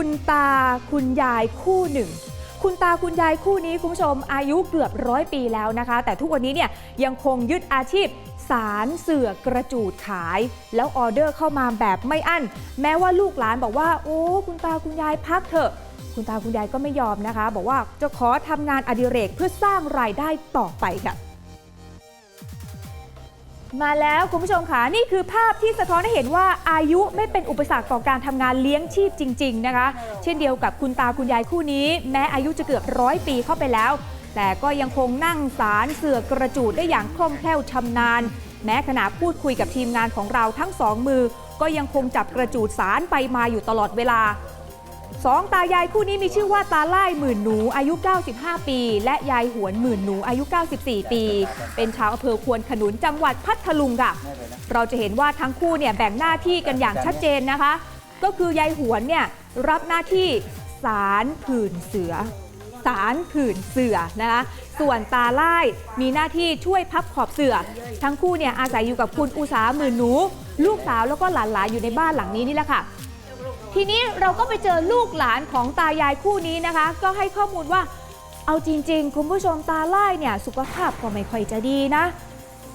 คุณตาคุณยายคู่หนึ่ง คุณตาคุณยายคู่นี้คุณผู้ชมอายุเกือบร้อยปีแล้วนะคะ แต่ทุกวันนี้เนี่ยยังคงยึดอาชีพสารเสือกระจูดขาย แล้วออเดอร์เข้ามาแบบไม่อั้น แม้ว่าลูกหลานบอกว่า โอ้คุณตาคุณยายพักเถอะ คุณตาคุณยายก็ไม่ยอมนะคะ บอกว่าจะขอทำงานอดิเรกเพื่อสร้างรายได้ต่อไปค่ะ มาแล้วคุณผู้ชมค่ะนี่คือภาพที่สะท้อนให้เห็นว่าอายุไม่เป็นอุปสรรคต่อการทำงานเลี้ยงชีพจริง ๆ นะคะ เช่นเดียวกับคุณตาคุณยายคู่นี้ แม้อายุจะเกือบร้อยปีเข้าไปแล้ว แต่ก็ยังคงนั่งสารเสือกระจูดได้อย่างคล่องแคล่วชำนาญ แม้ขณะพูดคุยกับทีมงานของเราทั้งสองมือ ก็ยังคงจับกระจูดสารไปมาอยู่ตลอดเวลา สองตายายคู่นี้มีชื่อว่าตาไล่หมื่นหนูอายุ 95 ปี และยายหวนหมื่นหนูอายุ 94 ปี เป็นชาวอำเภอควนขนุนจังหวัดพัทลุงค่ะ เราจะเห็นว่าทั้งคู่เนี่ยแบ่งหน้าที่กันอย่างชัดเจนนะคะ ก็คือยายหวนเนี่ยรับหน้าที่สารผื่นเสือสารผื่นเสือนะคะ ส่วนตาไล่มีหน้าที่ช่วยพับขอบเสือ ทั้งคู่เนี่ยอาศัยอยู่กับคุณอุสาหมื่นหนู ลูกสาวแล้วก็หลานๆอยู่ในบ้านหลังนี้นี่แหละค่ะ ทีนี้เราก็ไปเจอลูกหลานของตายายคู่นี้นะคะ ก็ให้ข้อมูลว่า เอาจริง ๆ คุณผู้ชมตาไล่เนี่ยสุขภาพก็ไม่ค่อยจะดีนะ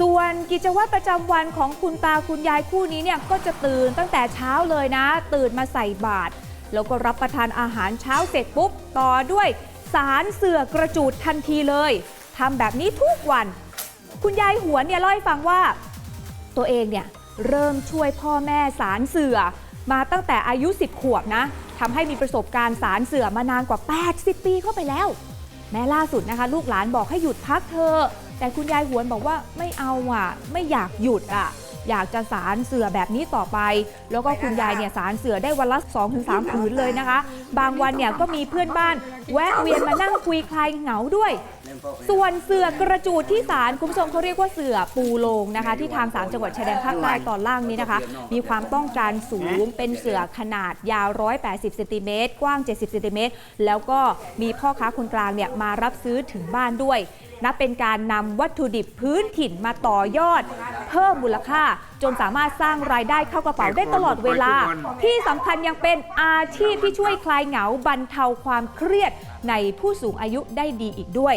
ส่วนกิจวัตรประจำวันของคุณตาคุณยายคู่นี้เนี่ยก็จะตื่นตั้งแต่เช้าเลยนะ ตื่นมาใส่บาตรแล้วก็รับประทานอาหารเช้าเสร็จปุ๊บ ต่อด้วยสารเสือกระจูดทันทีเลยทำแบบนี้ทุกวัน คุณยายหวนเนี่ยเล่าให้ฟังว่า ตัวเองเนี่ยเริ่มช่วยพ่อแม่สารเสือ มาตั้งแต่อายุ 10 ขวบนะทำให้มีประสบการณ์สารเสื่อมานานกว่า 80 ปีเข้าไปแล้ว แม้ล่าสุดนะคะ ลูกหลานบอกให้หยุดพักเธอ แต่คุณยายหวนบอกว่าไม่เอาอะ ไม่อยากหยุดอะ อยากจะสารเสือแบบนี้ต่อไป แล้วก็คุณยายเนี่ยสารเสือได้วันละ2-3ผืนเลยนะคะ บางวันเนี่ยก็มีเพื่อนบ้าน แวะเวียนมานั่งคุยคลายเหงาด้วย ส่วนเสือกระจูดที่ศาลคุณผู้ชมเขาเรียกว่าเสือปูโลงนะคะ ที่ทางสามจังหวัดชายแดนภาคใต้ตอนล่างนี้นะคะ มีความต้องการสูงเป็นเสือขนาดยาว 180ซนติเมตรกว้าง 70ซนติเมตรแล้วก็มีพ่อค้าคนกลางเนี่ยมารับซื้อถึงบ้านด้วยนับเป็นการนำวัตถุดิบพื้นถิ่นมาต่อยอด เพิ่มมูลค่า จนสามารถสร้างรายได้เข้ากระเป๋าได้ตลอดเวลา ที่สำคัญยังเป็นอาชีพที่ช่วยคลายเหงาบรรเทาความเครียดในผู้สูงอายุได้ดีอีกด้วย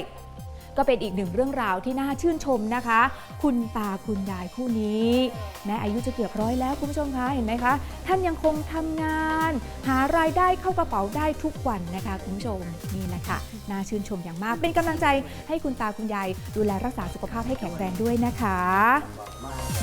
ก็เป็นอีกหนึ่งเรื่องราวที่น่าชื่นชมนะคะ คุณตาคุณยายคู่นี้ แม้อายุจะเกือบร้อยแล้วคุณผู้ชมคะเห็นไหมคะท่านยังคงทำงาน หารายได้เข้ากระเป๋าได้ทุกวันนะคะคุณผู้ชมนี่แหละค่ะน่าชื่นชมอย่างมาก เป็นกำลังใจให้คุณตาคุณยายดูแลรักษาสุขภาพให้แข็งแรงด้วยนะคะ